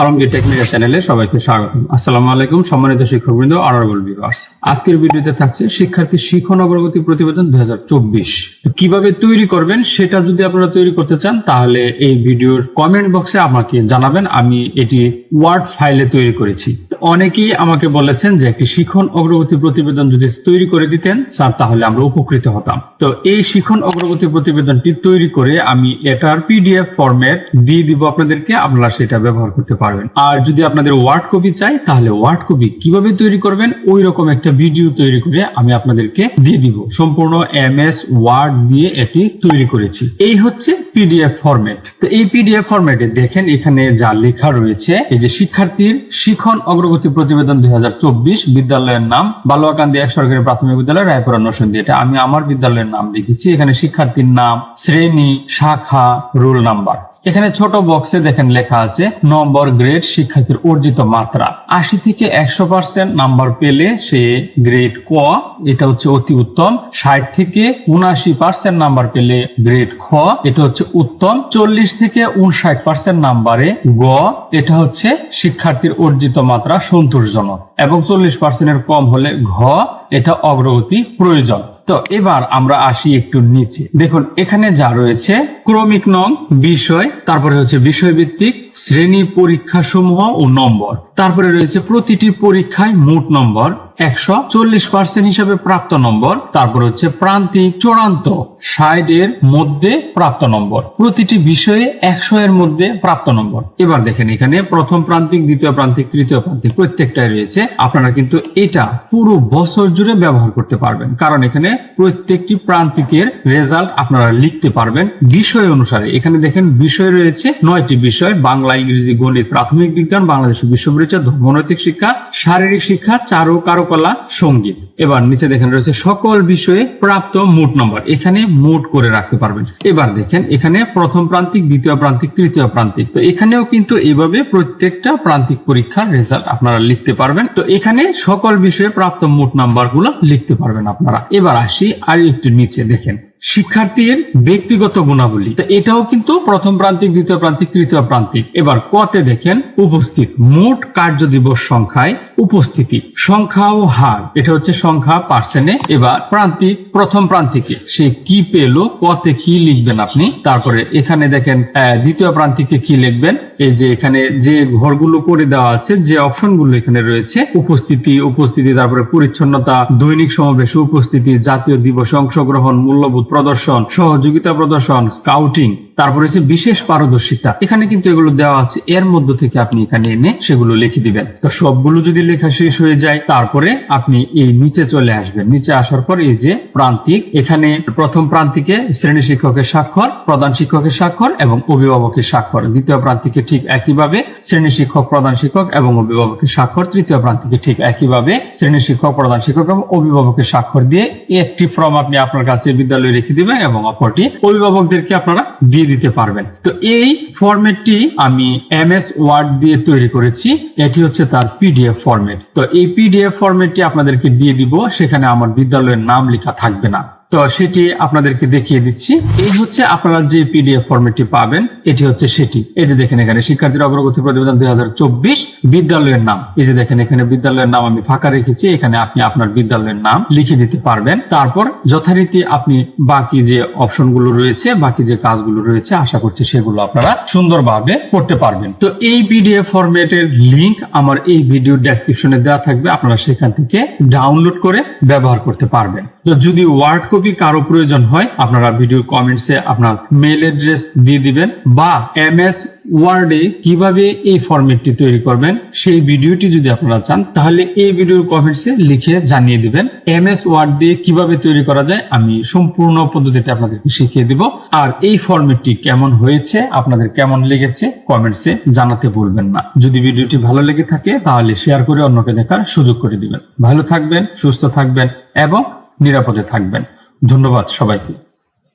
Alamgir technical চ্যানেলে সবাইকে স্বাগত আসসালামু আলাইকুম সম্মানিত শিক্ষকবৃন্দ অনারেবল ভিউয়ার্স আজকের ভিডিওতে থাকছে শিক্ষার্থী শিখন অগ্রগতি প্রতিবেদন দুই হাজার চব্বিশ। তো কীভাবে তৈরি করবেন সেটা যদি আপনারা তৈরি করতে চান, তাহলে এই ভিডিওর কমেন্ট বক্সে আমাকে জানাবেন। আমি এটি ওয়ার্ড ফাইলে তৈরি করেছি। অনেকেই আমাকে বলেছেন যে একটি শিখন অগ্রগতি প্রতিবেদন যদি তৈরি করে দিতেন, স্যার, তাহলে আমরা উপকৃত হতাম। তো এই শিখন অগ্রগতি প্রতিবেদনটি তৈরি করে আমি এটার পিডিএফ ফরম্যাট দিয়ে দিব আপনাদেরকে, আপনারা সেটা ব্যবহার করতে পারবেন। আর যদি আপনাদের ওয়ার্ড কপি চাই, তাহলে ওয়ার্ড কপি কীভাবে তৈরি করবেন ওই রকম একটা ভিডিও তৈরি করে আমি আপনাদেরকে দিয়ে দিব। সম্পূর্ণ এম এস ওয়ার্ড দিয়ে এটি তৈরি করেছি। এই হচ্ছে পিডিএফ ফরম্যাট। তো এই পিডিএফ ফরম্যাটে দেখেন এখানে যা লেখা রয়েছে, এই যে শিক্ষার্থীর শিখন অগ্রগতি প্রতিবেদন দুই হাজার চব্বিশ, বিদ্যালয়ের নাম বালুয়াকান্দি এক সরকারি প্রাথমিক বিদ্যালয়, রায়পুরা নরসিংদী। এটা আমি আমার বিদ্যালয়ের নাম লিখেছি। এখানে শিক্ষার্থীর নাম, শ্রেণি, শাখা, রোল নাম্বার। এখানে ছোট বক্সে দেখেন লেখা আছে, নম্বর গ্রেড শিক্ষার্থীর অর্জিত মাত্রা। আশি থেকে একশো পার্সেন্ট নাম্বার পেলে সে গ্রেড ক, এটা হচ্ছে অতি উত্তম। ষাট থেকে উনআশি পার্সেন্ট নাম্বার পেলে গ্রেড খ, এটা হচ্ছে উত্তম। চল্লিশ থেকে উনষাট পার্সেন্ট নাম্বারে গ, এটা হচ্ছে শিক্ষার্থীর অর্জিত মাত্রা সন্তোষজনক। এবং চল্লিশ পার্সেন্টের কম হলে ঘ, এটা অগ্রগতি প্রয়োজন। তো এবার আমরা আসি একটু নিচে। দেখুন, এখানে যা রয়েছে, ক্রমিক নং, বিষয়, তারপরে হচ্ছে বিষয়ভিত্তিক শ্রেণি পরীক্ষা সমূহ ও নম্বর। তারপরে রয়েছে প্রতিটি পরীক্ষায় মোট নম্বর একশো চল্লিশ পার্সেন্ট হিসাবে প্রাপ্ত নম্বর। তারপর হচ্ছে প্রান্তিক চূড়ান্ত ষাট এর মধ্যে প্রাপ্ত নম্বর। প্রতিটি বিষয়ে একশো এর মধ্যে প্রাপ্ত নম্বর। এবার দেখেন এখানে প্রথম প্রান্তিক, দ্বিতীয় প্রান্তিক, তৃতীয় প্রান্তিক প্রত্যেকটাই রয়েছে। আপনারা কিন্তু এটা পুরো বছর জুড়ে ব্যবহার করতে পারবেন। কারণ এখানে প্রত্যেকটি প্রান্তিকের রেজাল্ট আপনারা লিখতে পারবেন বিষয় অনুসারে। এখানে দেখেন বিষয় রয়েছে নয়টি বিষয়, বাংলা ইংরেজি গণিত, প্রাথমিক বিজ্ঞান, বাংলাদেশ বিশ্ব পরিচয় ধর্মনৈতিক শিক্ষা, শারীরিক শিক্ষা চারু কারুকলা সংগীত। এবার নিচে দেখেন রয়েছে সকল বিষয়ে প্রাপ্ত মোট নম্বর। এখানে মোট করে রাখতে পারবেন। এবার দেখেন এখানে প্রথম প্রান্তিক, দ্বিতীয় প্রান্তিক, তৃতীয় প্রান্তিক। তো এখানেও কিন্তু এইভাবে প্রত্যেকটা প্রান্তিক পরীক্ষার রেজাল্ট আপনারা লিখতে পারবেন। তো এখানে সকল বিষয়ে প্রাপ্ত মোট নাম্বারগুলো লিখতে পারবেন আপনারা। এবার আসি আর একটু নিচে দেখেন। শিক্ষার্থীর ব্যক্তিগত গুণাবলী। এটাও কিন্তু প্রথম প্রান্তিক, দ্বিতীয় প্রান্তিক, তৃতীয় প্রান্তিক। এবার কতে দেখেন উপস্থিত মোট কার্য দিবস সংখ্যায় উপস্থিতি। সংখ্যা ও হার, এটা হচ্ছে সংখ্যা পার্সেন্টে এবার প্রান্তিক, প্রথম প্রান্তিকে, সে কি পেল, কতে কি লিখবেন আপনি? তারপরে এখানে দেখেন দ্বিতীয় প্রান্তিকে কি লিখবেন? এই যে এখানে যে ঘরগুলো করে দেওয়া আছে, যে অপশনগুলো এখানে রয়েছে, উপস্থিতি উপস্থিতি, তারপরে পরিচ্ছন্নতা, দৈনিক সমাবেশে উপস্থিতি, জাতীয় দিবসে, অংশগ্রহণ, মূল্যবোধ প্রদর্শন, সহযোগিতা প্রদর্শন স্কাউটিং তারপরে হচ্ছে বিশেষ পারদর্শিতা। এখানে কিন্তু এগুলো দেওয়া আছে, এর মধ্য থেকে আপনি এখানে এনে সেগুলো লিখে দিবেন। তো সবগুলো যদি লেখা শেষ হয়ে যায়, তারপরে আপনি এই নিচে চলে আসবেন। নিচে আসার পর এই যে প্রান্তিক, এখানে প্রথম প্রান্তিকে শ্রেণি শিক্ষকের স্বাক্ষর, প্রধান শিক্ষকের স্বাক্ষর এবং অভিভাবকের স্বাক্ষর। দ্বিতীয় প্রান্তিকে ঠিক একইভাবে শ্রেণি শিক্ষক, প্রধান শিক্ষক এবং অভিভাবকের স্বাক্ষর, তৃতীয় প্রান্তিকে ঠিক একইভাবে শ্রেণি শিক্ষক, প্রধান শিক্ষক এবং অভিভাবকের স্বাক্ষর দিয়ে একটি ফর্ম আপনি আপনার কাছে বিদ্যালয়ে রেখে দিবেন এবং অপরটি অভিভাবকদেরকে আপনারা দিয়ে দিতে পারবেন। তো এই ফরম্যাটটি আমি এম এস ওয়ার্ড দিয়ে তৈরি করেছি। এটি হচ্ছে তার পিডিএফ ফরম্যাট তো এই পিডিএফ ফরম্যাটটি আপনাদেরকে দিয়ে দিব। সেখানে আমার বিদ্যালয়ের নাম লেখা থাকবে না। তো সেটি আপনাদেরকে দেখিয়ে দিচ্ছি। এই হচ্ছে আপনারা যে পিডিএফ ফরম্যাটটি পাবেন, এটি হচ্ছে সেটি। এই যে দেখেন এখানে, শিক্ষার্থীর অগ্রগতি প্রতিবেদন দুই হাজার চব্বিশ, বিদ্যালয়ের নাম। এই যে দেখেন এখানে বিদ্যালয়ের নাম আমি ফাঁকা রেখেছি, এখানে আপনি আপনার বিদ্যালয়ের নাম লিখে দিতে পারবেন। তারপর যথারীতি আপনি বাকি যে অপশনগুলো রয়েছে, বাকি যে কাজগুলো রয়েছে, আশা করছি সেগুলো আপনারা সুন্দরভাবে করতে পারবেন। তো এই পিডিএফ ফরম্যাটের লিংক আমার এই ভিডিও ডেসক্রিপশনে দেওয়া থাকবে, আপনারা সেখান থেকে ডাউনলোড করে ব্যবহার করতে পারবেন। যদি ওয়ার্ড কপি কারও প্রয়োজন হয়, আপনারা ভিডিও কমেন্টসে আপনার মেল অ্যাড্রেস দিয়ে দিবেন বা এম এস ওয়ার্ডে কীভাবে এই ফরম্যাটটি তৈরি করবেন, সেই ভিডিওটি যদি আপনারা চান, তাহলে এই ভিডিওর কমেন্টসে লিখে জানিয়ে দিবেন এম এস ওয়ার্ড দিয়ে কীভাবে তৈরি করা যায়, আমি সম্পূর্ণ পদ্ধতিতে আপনাদেরকে শিখিয়ে দিব। আর এই ফরম্যাটটি কেমন হয়েছে, আপনাদের কেমন লেগেছে কমেন্টসে জানাতে ভুলবেন না। যদি ভিডিওটি ভালো লেগে থাকে, তাহলে শেয়ার করে অন্যকে দেখার সুযোগ করে দিবেন। ভালো থাকবেন, সুস্থ থাকবেন এবং নিরাপদে থাকবেন। ধন্যবাদ সবাইকে।